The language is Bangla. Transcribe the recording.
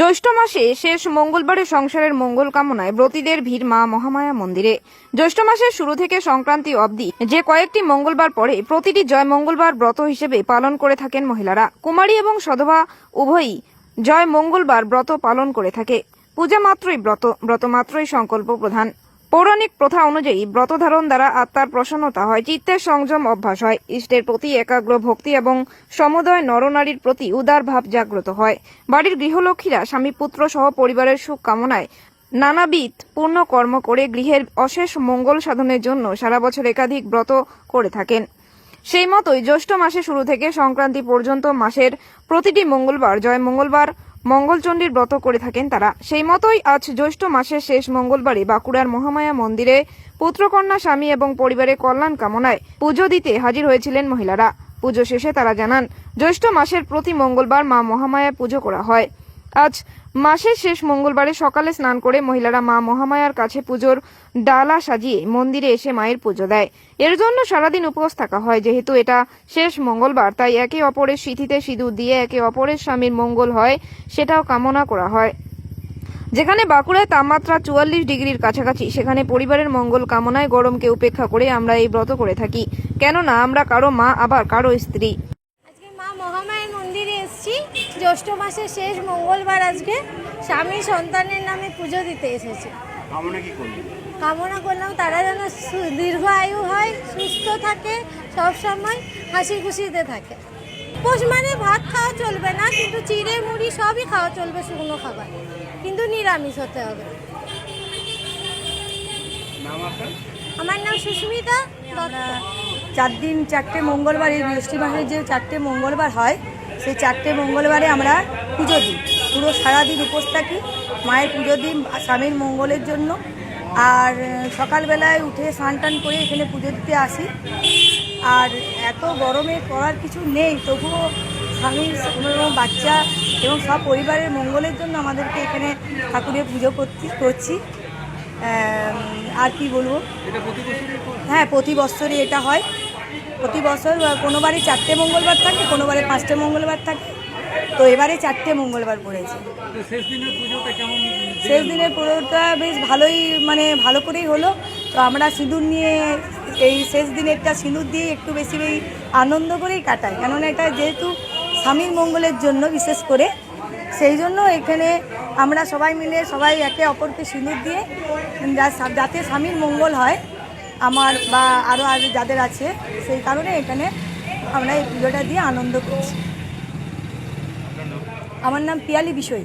জ্যৈষ্ঠ মাসে শেষ মঙ্গলবারে সংসারের মঙ্গল কামনায় ব্রতীদের ভিড় মা মহামায়া মন্দিরে। জ্যৈষ্ঠ মাসের শুরু থেকে সংক্রান্তি অবধি যে কয়েকটি মঙ্গলবার পরে প্রতিটি জয় মঙ্গলবার ব্রত হিসেবে পালন করে থাকেন মহিলারা। কুমারী এবং সধবা উভয়ই জয় মঙ্গলবার ব্রত পালন করে থাকে। পূজা মাত্রই ব্রত ব্রত মাত্রই সংকল্প প্রধান। পৌরাণিক প্রথা অনুযায়ী ব্রত ধারণ দ্বারা আত্মার প্রসন্নতা হয়, চিত্তের সংযম অভ্যাস হয়, ইষ্টের প্রতি একাগ্র ভক্তি এবং সমুদয় নরনারীর প্রতি উদার ভাব জাগ্রত হয়। বাড়ির গৃহলক্ষ্মীরা, স্বামী পুত্র সহ পরিবারের সুখ কামনায় নানাবিধ পূর্ণ কর্ম করে গৃহের অশেষ মঙ্গল সাধনের জন্য সারা বছর একাধিক ব্রত করে থাকেন। সেই মতোই জ্যৈষ্ঠ মাসে শুরু থেকে সংক্রান্তি পর্যন্ত মাসের প্রতিটি মঙ্গলবার, জয় মঙ্গলবার মঙ্গলচণ্ডীর ব্রত করে থাকেন তারা। সেই মতোই আজ জ্যৈষ্ঠ মাসের শেষ মঙ্গলবারে বাঁকুড়ার মহামায়া মন্দিরে পুত্রকন্যা স্বামী এবং পরিবারের কল্যাণ কামনায় পুজো দিতে হাজির হয়েছিলেন মহিলারা। পুজো শেষে তারা জানান, জ্যৈষ্ঠ মাসের প্রতি মঙ্গলবার মা মহামায়া পুজো করা হয়। আজ মাসের শেষ মঙ্গলবারে সকালে স্নান করে মহিলারা মা মহামায়ার কাছে পুজোর ডালা সাজিয়ে মন্দিরে এসে মায়ের পুজো দেয়। এর জন্য সারাদিন উপোস থাকা হয়, যেহেতু এটা শেষ মঙ্গলবার, তাই একে অপরের সিঁথিতে সিঁদুর দিয়ে একে অপরের স্বামীর মঙ্গল হয়, সেটাও কামনা করা হয়। যেখানে বাঁকুড়ায় তাপমাত্রা চুয়াল্লিশ ডিগ্রির কাছাকাছি, সেখানে পরিবারের মঙ্গল কামনায় গরমকে উপেক্ষা করে আমরা এই ব্রত করে থাকি। কেননা আমরা কারও মা, আবার কারও স্ত্রী আজকে মা মহামায়ের মন্দিরে এসেছি জ্যৈষ্ঠ মাসের শেষ মঙ্গলবার আজকে স্বামী সন্তানের নামে পুজো দিতে এসেছি। কামনা কি করলি কামনা করলাম তারা যেন দীর্ঘ আয়ু হয় সুস্থ থাকে সব সময় হাসি খুশিতে থাকে। পোষ মানে ভাত খাওয়া চলবে না কিন্তু চিড়ে মুড়ি সবই খাওয়া চলবে শুকনো খাবার। কিন্তু নিরামিষ হতে হবে। আমার নাম সুস্মিতা চার দিন চারটে মঙ্গলবার এই বৃষ্টি মাসের যে চারটে মঙ্গলবার হয় চারটে মঙ্গলবারে আমরা পুজো দিই। পুরো সারাদিন উপোস থাকি মায়ের পুজো দিই স্বামীর মঙ্গলের জন্য। আর সকালবেলায় উঠে স্নান টান করে এখানে পুজো দিতে আসি। আর এত গরমে করার কিছু নেই তবুও স্বামী এবং বাচ্চা এবং সব পরিবারের মঙ্গলের জন্য আমাদেরকে এখানে ঠাকুরের পুজো করতে করছি। আর কি বলব? হ্যাঁ প্রতি বছরই এটা হয়। প্রতি বছর আহ, কোনো বারে চারটে মঙ্গলবার থাকে কোনো বারে পাঁচটা মঙ্গলবার থাকে। তো এবারে চারটে মঙ্গলবার পড়েছে। শেষ দিনের পুজোটা বেশ ভালোই মানে ভালো করেই হলো। তো আমরা সিঁদুর নিয়ে এই শেষ দিনেরটা সিঁদুর দিয়ে একটু বেশি বেশি আনন্দ করেই কাটাই। কেননা এটা যেহেতু স্বামীর মঙ্গলের জন্য বিশেষ করে। সেই জন্য এখানে আমরা সবাই মিলে সবাই একে অপরকে সিঁদুর দিয়ে যা- যাতে স্বামীর মঙ্গল হয় আমার বা আরও আর যাদের আছে সেই কারণে এখানে আমরা এই পুজোটা দিয়ে আনন্দ করছি। আমার নাম পিয়ালি বিষয়